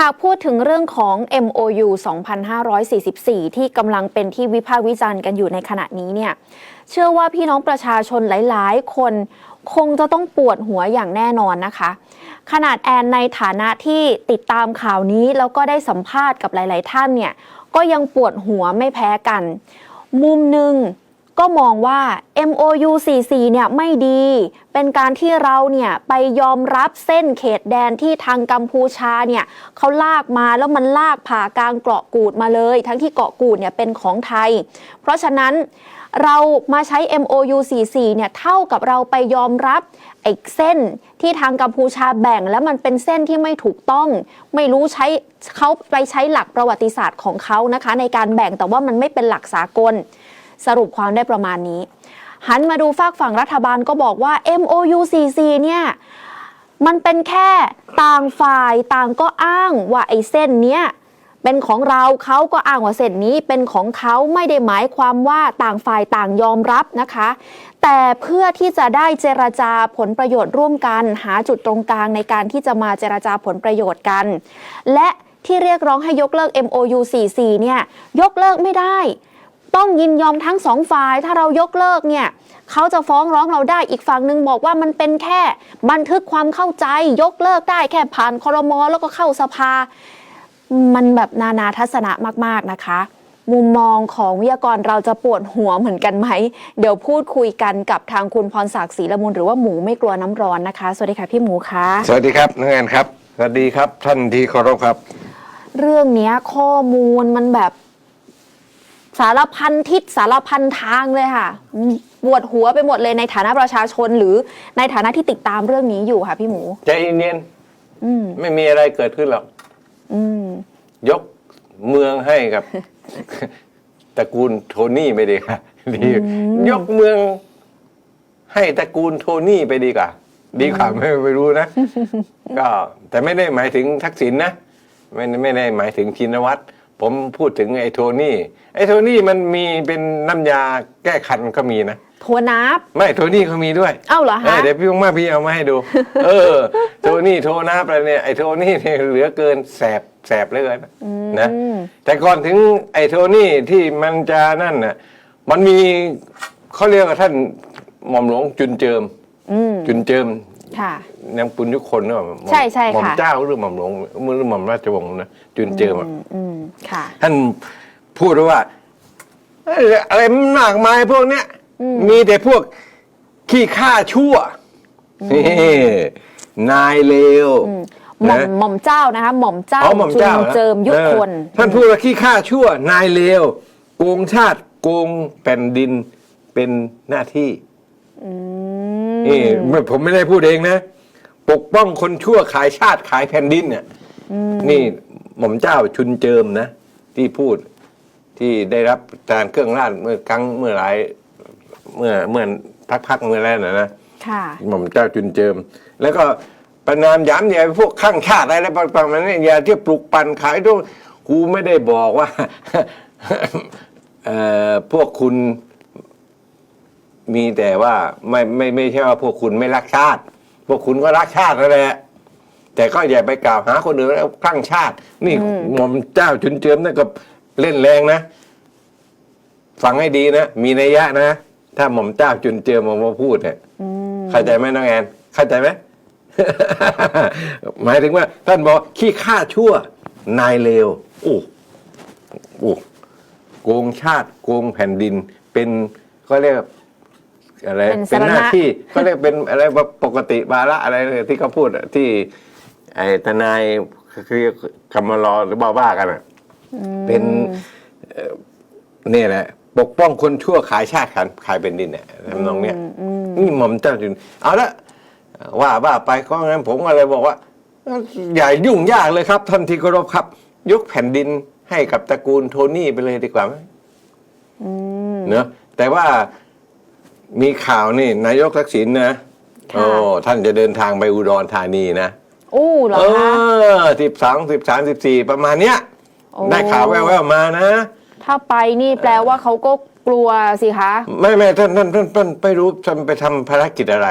หากพูดถึงเรื่องของ MOU 2544 ที่กำลังเป็นที่วิพากษ์วิจารณ์กันอยู่ในขณะนี้เนี่ย เชื่อว่าพี่น้องประชาชนหลาย ๆ คนคงจะต้องปวดหัวอย่างแน่นอนนะคะ ขนาดแอนในฐานะที่ติดตามข่าวนี้แล้วก็ได้สัมภาษณ์กับหลาย ๆ ท่านเนี่ย ก็ยังปวดหัวไม่แพ้กัน มุมหนึ่ง ก็มองว่า MOU 44เนี่ยไม่ดี เป็นการที่เราเนี่ยไปยอมรับเส้นเขตแดนที่ทางกัมพูชาเนี่ยเขาลากมาแล้วมันลากผ่ากลางเกาะกูดมาเลย ทั้งที่เกาะกูดเนี่ยเป็นของไทย เพราะฉะนั้นเรามาใช้ MOU 44เนี่ยเท่ากับเราไปยอมรับไอ้เส้นที่ทางกัมพูชาแบ่ง แล้วมันเป็นเส้นที่ไม่ถูกต้อง ไม่รู้ใช้เขาไปใช้หลักประวัติศาสตร์ของเขานะคะ ในการแบ่งแต่ว่ามันไม่เป็นหลักสากล สรุปความได้ประมาณนี้ หันมาดูฝากฝั่งรัฐบาลก็บอกว่า MOU 44เนี่ยมันเป็นแค่ต่างฝ่ายต่างก็อ้างว่าไอ้เส้นเนี้ยเป็นของเราเขาก็อ้างว่าเส้นนี้เป็นของเขาไม่ได้หมายความว่าต่างฝ่ายต่างยอมรับนะคะ แต่เพื่อที่จะได้เจรจาผลประโยชน์ร่วมกัน หาจุดตรงกลางในการที่จะมาเจรจาผลประโยชน์กัน และที่เรียกร้องให้ยกเลิก MOU 44เนี่ยยกเลิกไม่ได้ ต้องยินยอมทั้งสองฝ่าย ถ้าเรายกเลิกเนี่ยเขาจะฟ้องร้องเราได้อีกฝั่งหนึ่งบอกว่ามันเป็นแค่ บันทึกความเข้าใจยกเลิกได้แค่ผ่านคอรมอแล้วก็เข้าสภา มันแบบนานาทัศนะมาก ๆนะคะมุมมองของวิทยากรเราจะปวดหัวเหมือนกันไหม เดี๋ยวพูดคุยกันกับทางคุณพรศักดิ์ศรีละมุนหรือว่าหมูไม่กลัวน้ำร้อนนะคะ สวัสดีค่ะพี่หมูคะสวัสดีครับน้องแอนครับ สวัสดีครับท่านที่เคารพครับ เรื่องเนี้ยข้อมูลมันแบบ สารพันทิศสารพันทางเลยค่ะปวดหัวไปหมดเลยในฐานะประชาชนหรือในฐานะที่ติดตามเรื่องนี้อยู่ค่ะ พี่หมูใจเย็นอืมๆไม่มีอะไรเกิดขึ้นหรอกอืมยกเมืองให้กับตระกูลโทนี่ไปดีค่ะดียกเมือง ให้ตระกูลโทนี่ไปดีกว่าดีกว่าไม่ไม่รู้นะ ก็ แต่ไม่ได้หมายถึงทักษิณนะไม่ไม่ได้หมายถึงชินวัตร ผมพูดถึงไอ้โทนี่ไอ้โทนี่มันมีเป็นน้ำยาแก้คันก็มีนะโทนับ ไม่โทนี่เขามีด้วยเอ้าเหรอเอคะอเดี๋ยวพี่ว่างๆพี่เอามาให้ดู เออ โทนี่โทนับอะไรเนี่ยไอ้โทนี่เนี่ยเหลือเกินแสบแสบเหลยนะนะอืมแต่ก่อนถึงไอ้โทนี่ที่มันจะนั่นน่ะมันมีเขาเรียกว่าท่านหม่อมหลวงจุนเจิมอืมจุนเจิม ค่ะ นางปุญยุคนเนอะหม่อมใช่ใช่หม่อมค่ะ เจ้าหรือหม่อมหลวงหรือหม่อมราชวงศ์นะจุนเจิมอะอืมอืมค่ะ ท่านพูดว่าเอ้ยอะไรมันมากมายพวกเนี้ยอืมมีแต่พวกขี้ข้าชั่วนี่นายเลวหม่อมนะ หม่อมเจ้านะคะ หม่อมเจ้าอ๋อหม่อมจุเจ้านเจิมยุคเออคนท่านพูดว่าขี้ข้าชั่ว นายเลว โกงชาติ โกงแผ่นดินเป็นหน้าที่ อื นี่มไม่ผมไม่ได้พูดเองนะ ปกป้องคนชั่วขายชาติขายแผ่นดินเนี่ยนี่หม่อมเจ้าชุนเจิมนะ ที่พูดที่ได้รับการเครื่องราชเมื่อครั้งเมื่อหลายเมื่อเมื่อพักๆเมื่อแล้วนะนะค่ะหม่อมเจ้าจุนเจิม แล้วก็ประนามย้ำอย่าไปพวกข้างชาติอะไรประมาณนี้อย่าที่ปลุกปั่นขายด้วยกูไม่ได้บอกว่าเอ่อพวกคุณ มีแต่ว่าไม่ไม่ไม่ใช่ว่าพวกคุณไม่รักชาติ พวกคุณก็รักชาตินั่นแหละแต่ก็อย่าไปกล่าวหาคนอื่นแล้วคลั่งชาติ นี่อืมหม่อมเจ้าจุนเจิมนั่นก็เล่นแรงนะฟังให้ดีนะมีนัยยะนะถ้าหม่อมเจ้าจุนเจิมออกมาพูดเนี่ยอืมเข้าใจไหมน้องแอนเข้าใจไหมหมายถึงว่า ท่านบอกขี้ข้าชั่วนายเลวโอ้โอ้โกงชาติโกงแผ่นดินเป็นก็เรียก อะไรเป็นเป็นหน้าสาระที่ก็เรียกเป็นอะไรว่าปกติบาระอะไรที่เขาพูดอะที่ไอ้ทนายคือคำมารอหรือบ้าบ้าๆกันอะเป็นเอ่อเนี่ยแหละ ปกป้องคนชั่วขายชาติขายขายเป็นดินเนี่ยทำนองเนี้ยอืมนี่หม่อมเจ้าจุนเอาละว่าบ้าไปก็งั้นผมก็เลยบอกว่า อย่ายุ่งยากเลยครับท่านที่เคารพครับ ยกแผ่นดินให้กับตระกูลโทนี่ไปเลยดีกว่าไหม อืม เนอะแต่ว่า มีข่าวนี่นายกทักษิณนะค่ะ โอ้ท่านจะเดินทางไปอุดรธานีนะอู้เหรอเอคะอสิบสองสิบสามสิบสี่ประมาณเนี้ยโอ้ได้ข่าวแว่วๆมานะ ถ้าไปนี่แปลว่าเขาก็กลัวสิคะ ไม่ไม่ท่านท่านท่านท่านไม่รู้ท่านไปทำภารกิจอะไร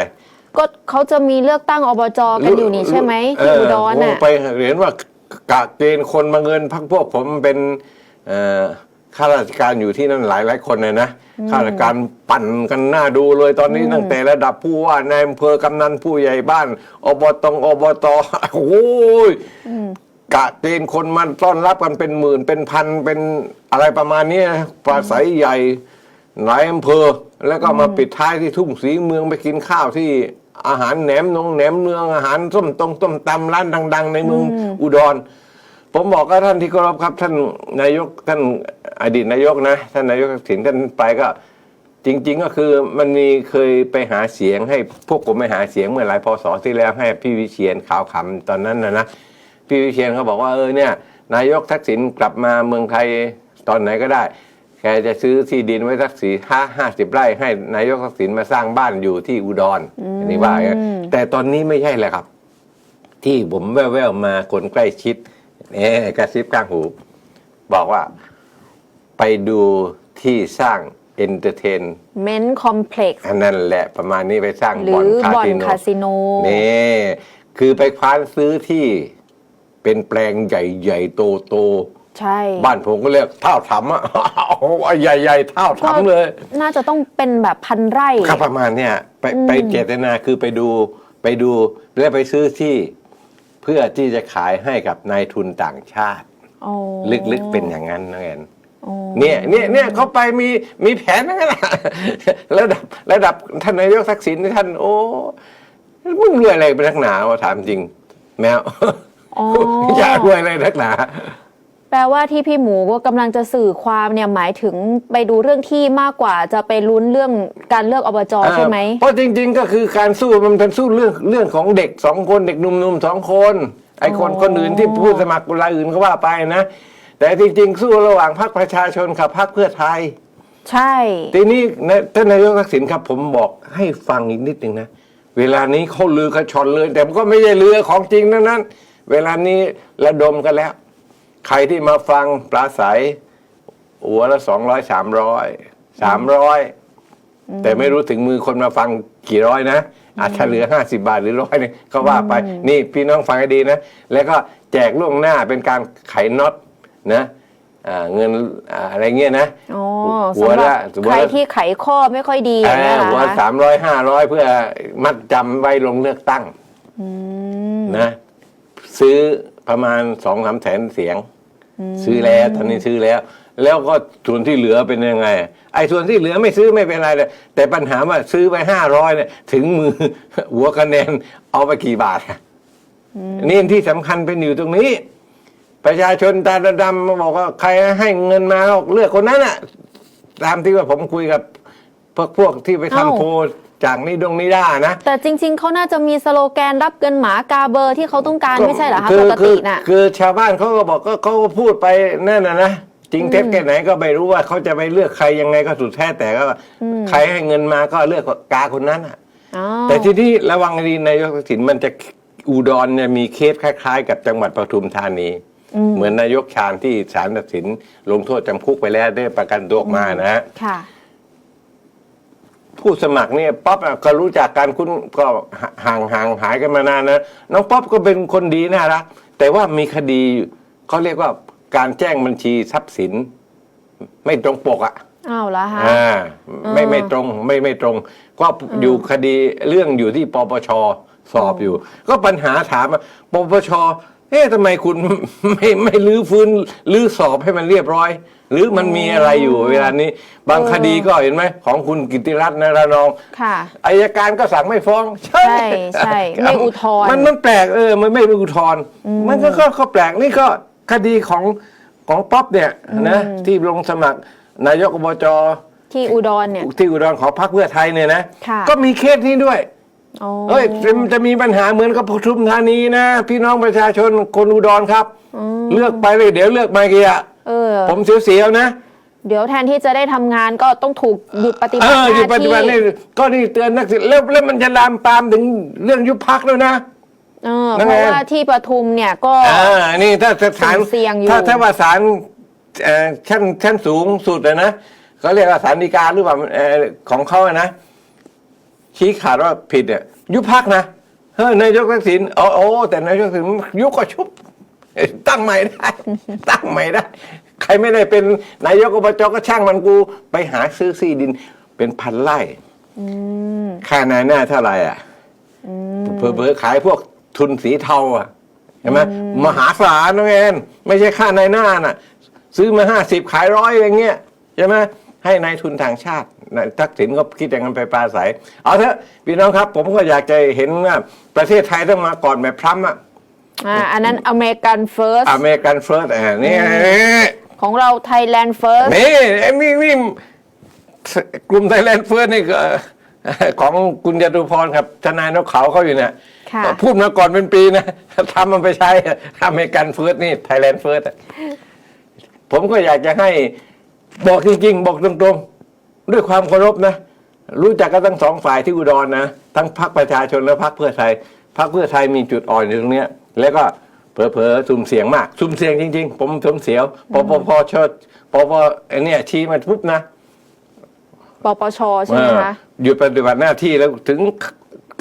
ก็เขาจะมีเลือกตั้งอบจกันอยู่นี่ใช่ไหมที่อุดรเออน่ะผมไปเห็นว่ากะเกณฑ์คนมาเงินพักพวกผมเป็นเอ่อ ข้าราชการอยู่ที่นั่นหลายหลายคนเลยนะข้าราชการปั่นกันหน้าดูเลยตอนนี้ตั้งแต่ระดับผู้ว่านายอำเภอกำนันผู้ใหญ่บ้าน อบตอบตโอ้ยกะเกณฑ์คนมาต้อนรับกันเป็นหมื่นเป็นพันเป็นอะไรประมาณเนี้ยปราศัยใหญ่หลายอำเภอ แล้วก็มาปิดท้ายที่ทุ่งสีเมืองไปกินข้าวที่อาหารแหนมนงแหนมเนืองอาหารส้มตรงต้มตำร้านดัง ๆ ในเมืองอุดร ผมบอกกับท่านที่เคารพครับท่านนายกท่าน อดีตนายกนะท่านนายกทักษิณท่านไปก็จริง ๆ ก็คือมันมีเคยไปหาเสียงให้พวกผมไปหาเสียงเมื่อหลายพศที่แล้วให้พี่วิเชียนขาวขำตอนนั้นนะนะพี่วิเชียนเขาบอกว่าเออเนี่ย นายกทักษิณกลับมาเมืองไทยตอนไหนก็ได้แกจะซื้อที่ดินไว้สักสี่ห้าห้าสิบไร่ ให้นายกทักษิณมาสร้างบ้านอยู่ที่อุดรอันนี้ว่าอย่างนั้นแต่ตอนนี้ไม่ใช่แหละครับ ที่ผมแว่วๆมาคนใกล้ชิดเอ๊กระซิบข้างหู บอกว่า ไปดูที่สร้างเอนเตอร์เทนเมนคอมเพล็กซ์อันนั้นแหละประมาณนี้ไปสร้างหรืบ่อนอคาบ่อนสิโนคาสิโนนี่คือไปคว้านซื้อที่เป็นแปลงใหญ่ๆ โตใช่ๆ บ้านผมก็เรียกเท่าถำอะ โอ้โหใหญ่ๆเท่าถำเลย น่าจะต้องเป็นแบบพันไร่ก็ประมาณเนี้ยไปอืมไปเจตนาคือไปดูไปดูแล้วไปซื้อที่เพื่อที่จะขายให้กับนายทุนต่างชาติโอ้ลึกๆเป็นอย่างนั้นนะแอนโอ้ เนี่ยเนี่ยเนี่ยเขาไปมีมีแผนนั่นแหละระดับระดับท่านนายกทักษิณนี่ท่านโอ้มึงรวยอะไรเป็นนักหนาวะถามจริง แมวอ๋ออย่ารวยอะไรนักหนา แปลว่าที่พี่หมูก็กำลังจะสื่อความเนี่ยหมายถึงไปดูเรื่องที่มากกว่าจะไปลุ้นเรื่องการเลือกอบจใช่ไหมเพราะจริง ๆ ก็คือการสู้มันเป็นสู้เรื่องเรื่องของเด็กสองคนเด็กหนุ่มๆสองคน ไอ้คนอ๋อคนอื่นที่ผู้สมัครรายอื่นก็ว่าไปนะ แต่จริงๆ สู้ระหว่างพรรคประชาชนกับพรรคเพื่อไทย ใช่ ทีนี้นะท่านนายกทักษิณครับ ผมบอกให้ฟังอีกนิดหนึ่งนะ เวลานี้เขาลือกระชอนเลย แต่มันก็ไม่ใช่เรือของจริงนั้นนั้น เวลานี้ระดมกันแล้ว ใครที่มาฟังปลาใสหัวละสองร้อยสามร้อยสามร้อยแต่ไม่รู้ถึงมือคนมาฟังกี่ร้อยนะ อาจจะเหลือห้าสิบาทหรือร้อยนึงก็ว่าไป นี่พี่น้องฟังให้ดีนะ แล้วก็แจกล่วงหน้าเป็นการไขน็อต นะอ่าเงินอ่าอะไรเงี้ยนะอ๋อหัวสำหรับละหัวใครละที่ไขข้อไม่ค่อยดีอย่างเงี้ยหัวนะคะสามร้อยห้าร้อยเพื่อมัดจำไว้ลงเลือกตั้งอืมนะ ซื้อประมาณสองสามแสนเสียง ซื้อแล้วตอนนี้ซื้อแล้ว แล้วก็ส่วนที่เหลือเป็นยังไง ไอ้ส่วนที่เหลือไม่ซื้อไม่เป็นไรเลยแต่ปัญหาว่าซื้อไปห้าร้อยเนี่ยถึงมือ หัวคะแนนเอาไปกี่บาทอะนี่ที่สำคัญเป็นอยู่ตรงนี้ ประชาชนตาดำๆมาบอกว่าใครให้เงินมาก็เลือกคนนั้นอะตามที่ว่าผมคุยกับพวกพวกที่ไปทำเอ้าโพลจากนี่ดงนี่ด้านะ แต่จริง ๆเขาน่าจะมีสโลแกนรับเงินหมากาเบอร์ที่เขาต้องการไม่ใช่เหรอคะคืปกคืติอน่ะคือชาวบ้านเขาก็บอกก็เขาก็พูดไปนั่นนะนะจริงเท็จแค่ไหนก็ไม่รู้ว่าเขาจะไปเลือกใครยังไงก็สุดแท้แต่ก็ใครให้เงินมาก็เลือกกาคนนั้นอะอ๋อแต่ที่นี่ระวังให้ดีนายกทักษิณมันจะอุดรเนี่ยมีเคสคล้าย ๆ กับจังหวัดปทุมธานี เหมือนนายกชาญที่ศาลตัดสินลงโทษจำคุกไปแล้วได้ประกันตัวออกมานะฮะค่ะ ผู้สมัครเนี่ยป๊อปอะก็รู้จักกันคุณก็ห่างห่างหายกันมานานนะน้องป๊อปก็เป็นคนดีน่ารักแต่ว่ามีคดีเขาเรียกว่าการแจ้งบัญชีทรัพย์สิน ไม่ตรงปกอะอ้าวแล้วฮะอ่าไม่อ่าไม่ตรงไม่ไม่ตรง ก็อยู่คดีเรื่องอยู่ที่ปปชสอบอยู่ ก็ปัญหาถามว่าปปช เอ๊ะทำไมคุณไม่ไม่ลื้อฟื้นลื้อสอบให้มันเรียบร้อย หรือมันมีอะไรอยู่เวลานี้ บางคดีก็เห็นไหมของคุณกิติรัตน์นระนองค่ะอายการก็สั่งไม่ฟ้องใช่ใช่ใช่ไม่อุทธรณ์มันมันแปลกเออมันไม่อุทธรณ์มันก็ก็ก็แปลกนี่ก็คดีของของป๊อปเนี่ยนะที่ลงสมัครนายกอบจที่อุดรเนี่ยที่อุดรของพรรคเพื่อไทยเนี่ยนะค่ะก็มีเคสนี้ด้วย อ๋อ เอ้ยจะจะมีปัญหาเหมือนกับปทุมธานีนะ พี่น้องประชาชนคนอุดรครับเลือกไปเลยเดี๋ยวเลือกมาเกียเออ ผมเสียวๆนะ เดี๋ยวแทนที่จะได้ทำงานก็ต้องถูกหยุดปฏิบัเอติหอน้าอยู่ปัจจุที่บันนี่ก็นี่เตือนนักศึกษาแล้วแล้วมันจะลามปามถึงเรื่องยุบพักแล้วนะ เออนั่นเพไง ราะว่าที่ปทุมเนี่ยก็ อ่านี่ถ้าถ้าศาลเสี่ยงอยู่ ถ้าถ้าว่าศาลเอ่อชั้นชั้นสูงสุดอะนะเขาเรียกว่าศาลฎีกาหรือว่าเอ่อของเขาอะนะ ชี้ขาดว่าผิดเนี่ยยุบพักนะเฮ้ยนายกทักษิณอ๋อโอ้แต่นายกทักษิณยุบก็ชุบตั้งใหม่ได้ ตั้งใหม่ได้ ใครไม่ได้เป็นนายกอบจก็ช่างมันกูไปหาซื้อที่ดินเป็นพันไร่อืมค่านายหน้าเท่าไหร่อะอืมเผลอๆขายพวกทุนสีเทาอะเห็นไหมมหาศาลนะแอนไม่ใช่ค่านายหน้าน่ะ ซื้อมาห้าสิบขายร้อยอย่างเงี้ยใช่ไหมให้นายทุนต่างชาตินาย ทักษิณก็คิดอย่างนั้นไปปราศัย เอาเถอะพี่น้องครับ ผมก็อยากจะเห็นว่าประเทศไทยต้องมาก่อนแบบพรัมป์อะอ่าอันนั้นอเมริกันเฟิร์สอเมริกันเฟิร์สอะนี่ของเราไทยแลนด์เฟิร์สนี่ไอ้นี่นี่กลุ่มไทยแลนด์เฟิร์สนี่ก็ของคุณจตุพรครับทนายนกเขาเขาอยู่เนี่ยค่ะพูดมาก่อนเป็นปีนะทำมันไปใช้อเมริกันเฟิร์สนี่ไทยแลนด์เฟิร์สผมก็อยากจะให้บอกจริงๆ บอกตรงๆ ด้วยความเคารพนะ รู้จักกันทั้งสองฝ่ายที่อุดรนะทั้งพรรคประชาชนและพรรคเพื่อไทยพรรคเพื่อไทยมีจุดอ่อนอยู่ตรงเนี้ยแล้วก็เผลอๆสุ่มเสียงมาก สุ่มเสียงจริง ๆ ผมสุ่มเสียวปปพชปปไอ้เนี่ยชี้มาปุ๊บนะปปชใช่ไหมคะเออหยุดปฏิบัติหน้าที่แล้วถึง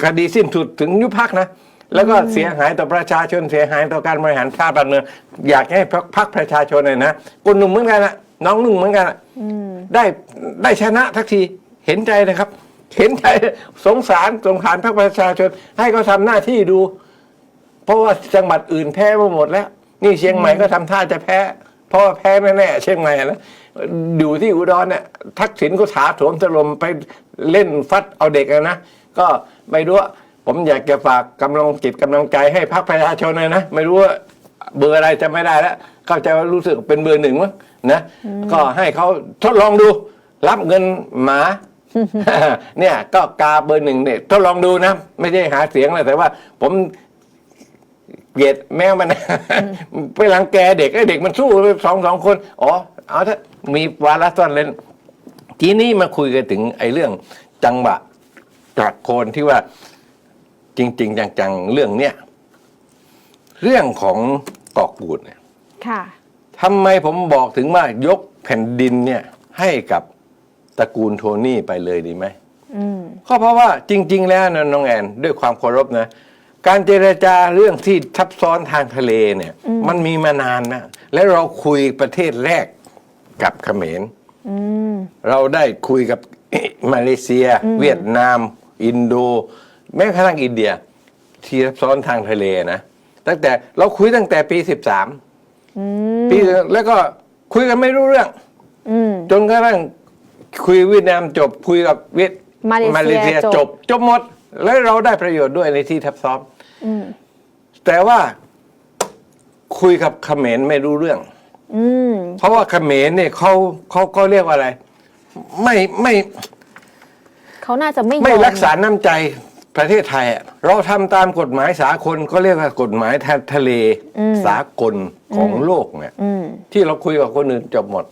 คดีสิ้นสุดถึงยุบพักนะ แล้วก็เสียหายต่อประชาชนเสียหายต่อการบริหารชาติบ้านเมืองอยากให้พรรคพรรคประชาชนเลยนะคนหนุ่มเหมือนกันนะ น้องนุ่งเหมือนกันอะได้ได้ชนะทักทีเห็นใจนะครับ เห็นใจสงสารสงสารพรรคประชาชน ให้เขาทำหน้าที่ดู เพราะว่าจังหวัดอื่นแพ้มาหมดแล้ว นี่เชียงใหม่ก็ทำท่าจะแพ้ เพราะว่าแพ้แน่ๆเชียงใหม่นะอยู่ที่อุดรเนี่ยทักษิณก็ถาโถมถล่มไปเล่นฟัดเอาเด็กอะนะก็ไม่รู้ว่าผมอยากจะฝากกำลังจิตกำลังใจให้พรรคประชาชนเลยนะ ไม่รู้ว่าเบอร์อะไรจะไม่ได้แล้วเข้าใจว่ารู้สึกเป็นเบอร์หนึ่งมั้ง นะก็ให้เขาทดลองดู รับเงินหมาเนี่ยก็กาเบอร์หนึ่งเนี่ยทดลองดูนะ ไม่ใช่หาเสียงเลยแต่ว่า ผมเกลียดแมวมันไปรังแกเด็กไอ้เด็กมันสู้ไปสองสองคน อ๋อ เอาถ้ามีวาระซ่อนเล่นทีนี้มาคุยกันถึงไอ้เรื่องจังหวะจากโคนที่ว่าจริง ๆ จัง ๆ เรื่องเนี้ยเรื่องของเกาะกูดเนี่ย ค่ะ ทำไมผมบอกถึงว่ายกแผ่นดินเนี่ยให้กับตระกูลโทนี่ไปเลยดีไหมอืม ก็เพราะว่าจริง ๆ แล้วนะน้องแอนด้วยความเคารพนะ การเจรจาเรื่องที่ทับซ้อนทางทะเลเนี่ย มันมีมานานนะและเราคุยประเทศแรกกับเขมร อืม เราได้คุยกับ มาเลเซีย เวียดนาม อินโด แม้กระทั่งอินเดีย ที่ทับซ้อนทางทะเลนะ ตั้งแต่เราคุยตั้งแต่ปีสิบสามอืม ปีแล้วก็คุยกันไม่รู้เรื่องอืมจนกระทั่งคุยเวียดนามจบคุยกับเวียดมาเลเซียจจบบจบหมด แล้วเราได้ประโยชน์ด้วยในที่ทับซ้อนอืมแต่ว่าคุยกับเขมรไม่รู้เรื่องอืมเพราะว่าเขมรเนี่ยเขาเขาก็เรียกว่าอะไร ไม่ไม่เขาน่าจะไม่ยอมไม่รักษาน้ำใจ ประเทศไทยอะเราทำตามกฎหมายสากลก็เรียกว่ากฎหมายทะทะเลอืมสากลของโลกเนี่ยอืมที่เราคุยกับคนอื่นจบหมด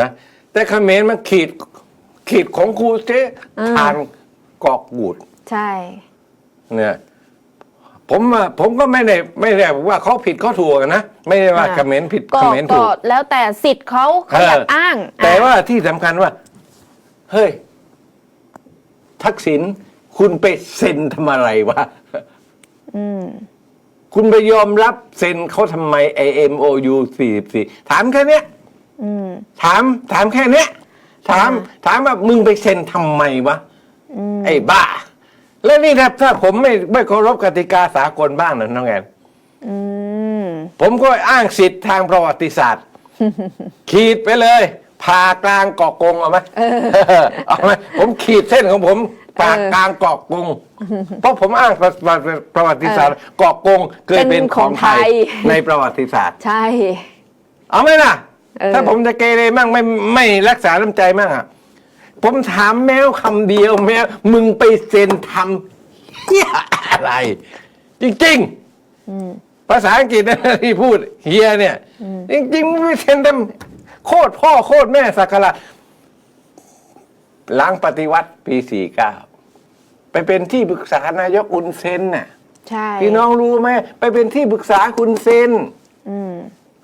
นะแต่เขมรมันขีดขีดของครูเจ๊อ่าทานกอกบูด ใช่ เนี่ย ผมว่าผมก็ไม่ได้ไม่ได้บอกว่าเขาผิดเขาถูกนะ ไม่ได้ว่าอ่าเขมรผิดก็เขมรก็ถูกแล้วแต่สิทธิ์เขาเขาอยากเอออ้อ้าง แต่อะว่าที่สำคัญว่า เฮ้ย ทักษิณ คุณไปเซ็นทำอะไรวะอืมคุณไปยอมรับเซ็นเขาทำไม IMOU 44 ถามแค่เนี้ยอืมถามถามแค่เนี้ยถาม ถามว่ามึงไปเซ็นทำไมวะอืมไอ้บ้า แล้วนี่ถ้าถ้าผมไม่ไม่เคารพกติกาสากลบ้างนะน้องแอนอืมผมก็อ้างสิทธิ์ทางประวัติศาสตร์ ขีดไปเลยผ่ากลางเกาะกงเอาไหมเอาไหมผมขีดเส้นของผม ผ่ากลางเกาะกงเพราะผมอ้างประประประวัติศาสตร์เกาะกงเคยเป็นของไทยในประวัติศาสตร์ ใช่ เอาไหมล่ะเออถ้าผมจะเกเรมั่งไม่ไม่รักษาน้ำใจมั่งอะผมถามแมวคำเดียวแมวมึงไปเซ็นทำเฮียอะไร จริงๆภาษาอังกฤษนะที่พูดเฮียเนี่ย จริงๆมึงไปเซ็นทำโคตรพ่อโคตรแม่สักการะ ล้างปฏิวัติปีสี่เก้าไปเป็นที่ปรึกษานายกอุนเซนน่ะใช่พี่น้องรู้ไหมไปเป็นที่ปรึกษาคุณเซนอืม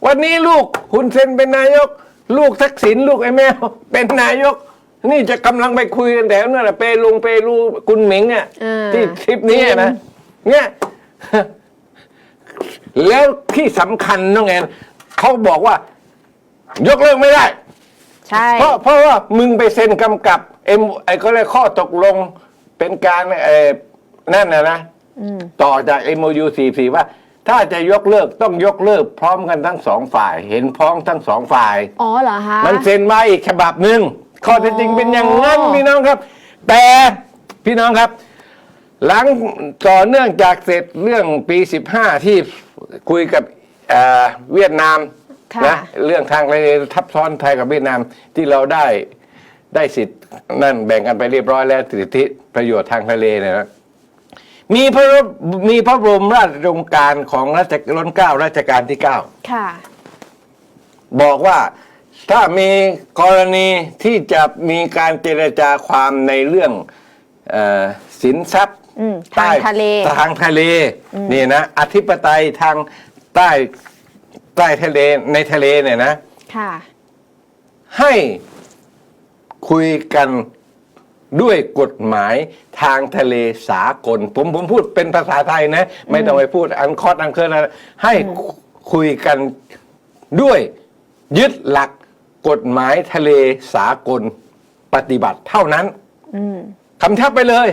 วันนี้ลูกคุณเซนเป็นนายก ลูกทักษิณลูกไอ้แมวเป็นนายก นี่จะกำลังไปคุยกันแต่นั่นแหละเปลุงเปรูคุณหมิงอะอ่าที่ทริปนี้อะนะเนี่ยแล้วที่สำคัญน้องแอนเขาบอกว่า ยกเลิกไม่ได้ ใช่ เพราะเพราะว่ามึงไปเซ็นกำกับ เอ็มไอ้ก็เลยกข้อตกลงเป็นการเออนั่นนะนะอืมต่อจาก MOU 44 ว่า ถ้าจะยกเลิกต้องยกเลิก พร้อมกันทั้งสองฝ่าย เห็นพ้องทั้งสองฝ่าย อ๋อเหรอฮะ มันเซ็นมาอีกฉบับหนึ่งข้อเท็จจริงเป็นอย่างนั้นอ๋อพี่น้องครับ แต่พี่น้องครับ หลังต่อเนื่องจากเสร็จเรื่องปี 15 ที่คุยกับเอ่อเวียดนามค่ะนะเรื่องทางทะเลทับซ้อนไทยกับเวียดนามที่เราได้ ได้สิทธิ์นั่นแบ่งกันไปเรียบร้อยแล้วสิทธิประโยชน์ทางทะเลเนี่ยนะมีพระมีพระบรมราชโองการของรัชรัชเก้ารัชกาลที่เก้าค่ะ บอกว่าถ้ามีกรณีที่จะมีการเจรจาความในเรื่องเออสินทรัพย์อืมทางทะเลใต้ทางทะเลนี่นะอธิปไตยทางใต้ใต้ทะเลในทะเลเนี่ยนะ ค่ะ ให้ คุยกันด้วยกฎหมายทางทะเลสากล ผมผมพูดเป็นภาษาไทยนะ ไม่ต้องไปพูดอันคอดอันเคิร์นะให้คุยกันด้วยยึดหลักกฎหมายทะเลสากลปฏิบัติเท่านั้นคำทับไปเลย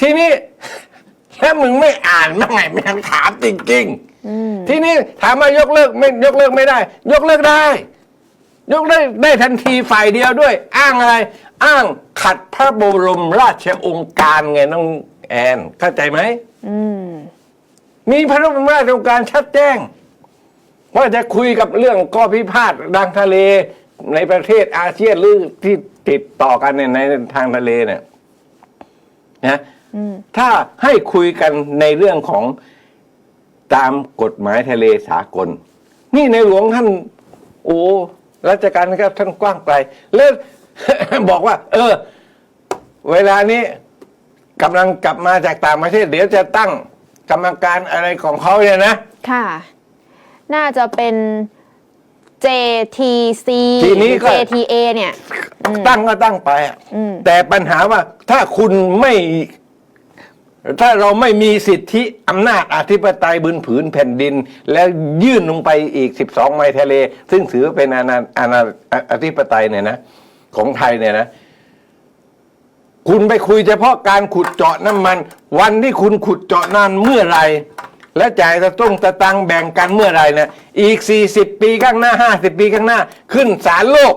ทีนี้แล้วมึงไม่อ่านมั้งไงแม่งถามจริงๆทีนี้ถามว่ายกเลิกไม่ยกเลิกไม่ได้ ยกเลิกได้ ยกเลิกได้ทันทีฝ่ายเดียวด้วย อ้างอะไร อ้างขัดพระบรมราชโองการไงน้องแอนเข้าใจไหมอืมมีพระบรมราชโองการชัดแจ้ง ว่าจะคุยกับเรื่องข้อพิพาทดังทะเลในประเทศอาเซียนหรือที่ติดต่อกันเนี่ยในทางทะเลเนี่ยนะอืมถ้าให้คุยกันในเรื่องของตามกฎหมายทะเลสากล นี่ในหลวงท่าน โอ้ รัชการนะครับท่านกว้างไกลแล้วบอกว่า เออ เวลานี้กำลังกลับมาจากต่างประเทศ เดี๋ยวจะตั้งกรรมการอะไรของเขาเนี่ยนะ ค่ะ น่าจะเป็น JTC ทีนี้ก็หรือ JTA เนี่ย ตั้งก็ตั้งไปอะอืมแต่ปัญหาว่าถ้าคุณไม่ ถ้าเราไม่มีสิทธิอำนาจอธิปไตยบนผืนแผ่นดิน แล้วยื่นลงไปอีก 12 ไมล์ทะเล ซึ่งถือเป็นอาณาอาณาอธิปไตยเนี่ยนะ ของไทยเนี่ยนะ คุณไปคุยเฉพาะการขุดเจาะน้ำมัน วันที่คุณขุดเจาะนั้นเมื่อไรและจ่ายตะต้งตะตังแบ่งกันเมื่อไรเนี่ยอีก 40 ปีข้างหน้า 50 ปีข้างหน้า ขึ้นศาลโลก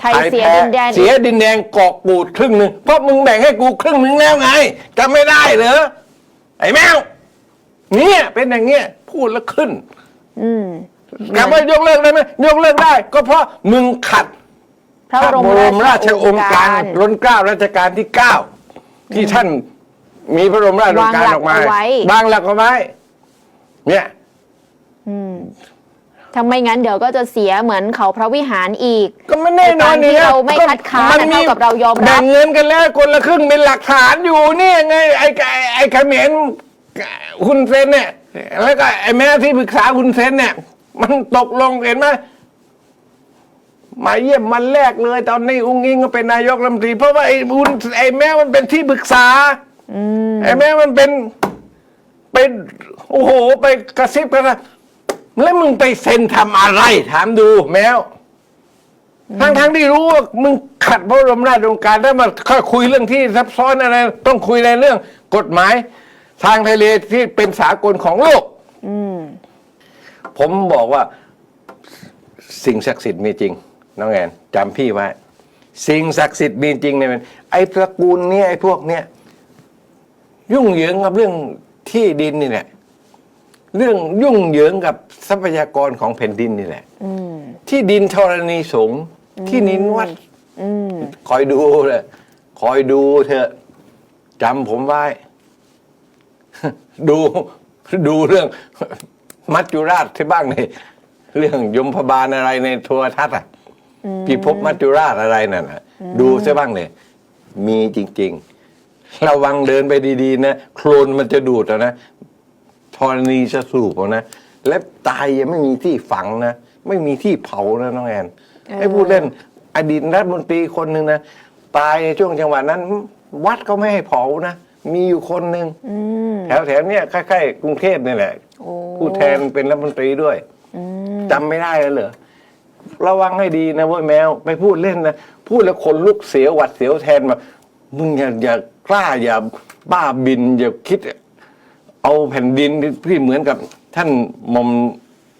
ไทยเสียดินแดนเสียดินแดนเกาะกูดครึ่งหนึ่งเพราะมึงแบ่งให้กูครึ่งหนึ่งแล้วไงจำไม่ได้เหรอไอ้แมวเนี่ยเป็นอย่างเงี้ยพูดแล้วขึ้นอืมถามว่ายกเลิกได้ไหมยกเลิกได้ ก็เพราะมึงขัด พระพระบบรรมมราชโองการล้นเกล้ารัชกาลที่เก้าที่ท่านมีพระบรมราชโองการออกมาวางหลักเอาไว้วางหลักเอาไว้ เนี่ย อืม ถ้าไม่งั้นเดี๋ยวก็จะเสียเหมือนเขาพระวิหารอีก ก็ไม่แน่นอนการที่นี่เราไม่คัดค้านมัเท่ากับเรายอมรับ แบ่งเงินกันแล้วคนละครึ่งเป็นหลักฐานอยู่เนี่ยไงไอ้ไอ้ไอ้เขมรคุณเซนเนี่ยแล้วก็ไอ้แม่ที่ปรึกษาคุณเซนเนี่ย มันตกลงเห็นไหมมาเยี่ยมมันแรกเลย ตอนนี้อุ้งอิงก็เป็นนายกรัฐมนตรีเพราะว่าไอ้คุณไอ้แม่มันเป็นที่ปรึกษาอืมไอ้แม่มันเป็นเป็นโอ้โห ไปกระซิบกันนะ แล้วมึงไปเซ็นทำอะไร ถามดูแมวทั้งทั้งที่รู้ว่ามึงขัดพระบรมราชโองการถ้ามาค่อยคุยเรื่องที่ซับซ้อนอะไร ต้องคุยในเรื่อง กฎหมาย ทางทะเลที่เป็นสากลของโลกอืมผมบอกว่า สิ่งศักดิ์สิทธิ์มีจริง น้องแอนจำพี่ไว้ สิ่งศักดิ์สิทธิ์มีจริงเนี่ยมันไอ้ตระกูลเนี่ยไอ้พวกเนี่ยยุ่งเหยิงกับเรื่องที่ดินนี่แหละ เรื่องยุ่งเหยิงกับทรัพยากรของแผ่นดินนี่แหละอืมที่ดินธรณีสงฆ์ที่นินวัดอืมคอยดูเลยคอยดูเถอะจำผมไว้ ดูดูเรื่อง มัจจุราชที่บ้างในเรื่องยมพบาลอะไรในโทรทัศน์อะพิภพมัจจุราชอะไรนั่นน่ะ ดูซะบ้างเลยมีจริง ๆ ระวังเดินไปดี ๆ นะ โคลนมันจะดูดเอานะ ธรณีจะสูบเอานะ และตายยังไม่มีที่ฝังนะ ไม่มีที่เผานะน้องแอนเออไอ้พูดเล่นอดีตรัฐมนตรีคนหนึ่งนะตายในช่วงจังหวะนั้น วัดก็ไม่ให้เผานะ มีอยู่คนหนึ่งอืมแถวแถวๆเนี้ยใกล้ๆกรุงเทพนี่แหละโอ้ผู้แทนเป็นรัฐมนตรีด้วยอืมจำไม่ได้แล้วเหรอระวังให้ดีนะเว้ยแมวไปพูดเล่นนะพูดแล้วคนลุกเสียวหวัดเสียวแทนมามึงอย่าอย่ากล้าอย่าบ้าบินอย่าคิด เอาแผ่นดินที่เหมือนกับท่านหม่อม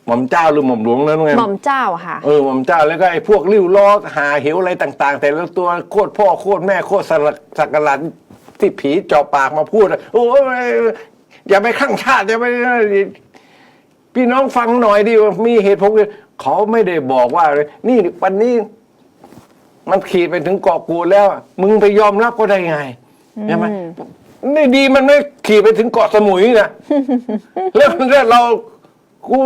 หม่อมเจ้าหรือหม่อมหลวงนั้นไงหม่อมเจ้าค่ะเออหม่อมเจ้าแล้วก็ไอ้พวกริ้วล้อหาเหวอะไรต่าง ๆ แต่ละตัวโคตรพ่อโคตรแม่โคตรสักสักการะที่ผีเจาะปากมาพูดอะโอ้ยอย่าไปข้างชาติอย่าไปพี่น้องฟังหน่อยดิว่ามีเหตุผลเขาไม่ได้บอกว่าเลยนี่วันนี้ มันขีดไปถึงเกาะกูดแล้วอะมึงไปยอมรับก็ได้ไงใช่ไหม นี่ดีมันไม่ขีดไปถึงเกาะสมุยนะ แล้วแล้วเรากู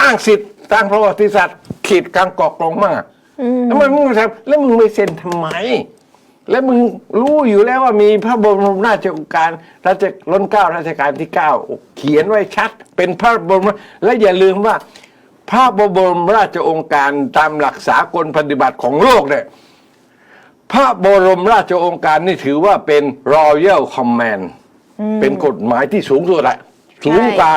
อ้างสิทธิ์ทางประวัติศาสตร์ขีดกลางเกาะกลงมากอืมทำไมมึงไม่ทำแล้วมึงไม่เซ็นทำไม แล้วมึงรู้อยู่แล้วว่ามีพระบรมราชโองการรัชรัชเก้ารัชกาลที่เก้าเขียนไว้ชัด เป็นพระบรมและอย่าลืมว่า พระบรมราชโองการตามหลักสากลปฏิบัติของโลกเนี่ย พระบรมราชโองการนี่ถือว่าเป็น Royal Command เป็นกฎหมายที่สูงสุดอะสูงกว่า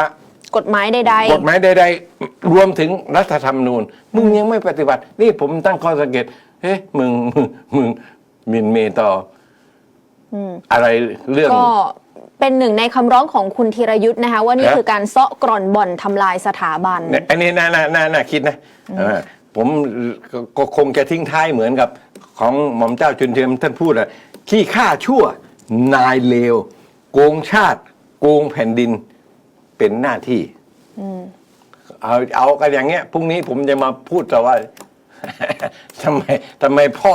กฎหมายใดกฎหมายใดๆ รวมถึงรัฐธรรมนูญ มึงยังไม่ปฏิบัติ นี่ผมตั้งข้อสังเกตเฮ้ยมึงมึงมึงหมินเมต่อออะไรเรื่องๆก็เป็นหนึ่งในคำร้องของคุณธีรยุทธ์นะคะ ว่านี่ฮะคือการเซาะกร่อนบ่อนทำลายสถาบันเนี่ยอันนี้น่าน่าน่าน่าคิดนะเออ ผมก็ก็คงจะทิ้งท้ายเหมือนกับของหม่อมเจ้าจุนเทียมท่านพูดอะขี้ข้าชั่วนายเลว โกงชาติ โกงแผ่นดินเป็นหน้าที่เอาเอากันอย่างเงี้ยพรุ่งนี้ผมจะมาพูดแต่ว่าทำไมทำไมพ่อ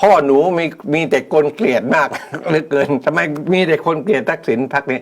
พ่อหนูมีมีแต่คนเกลียดมากเหลือเกินทำไมมีแต่คนเกลียดทักษิณพักนี้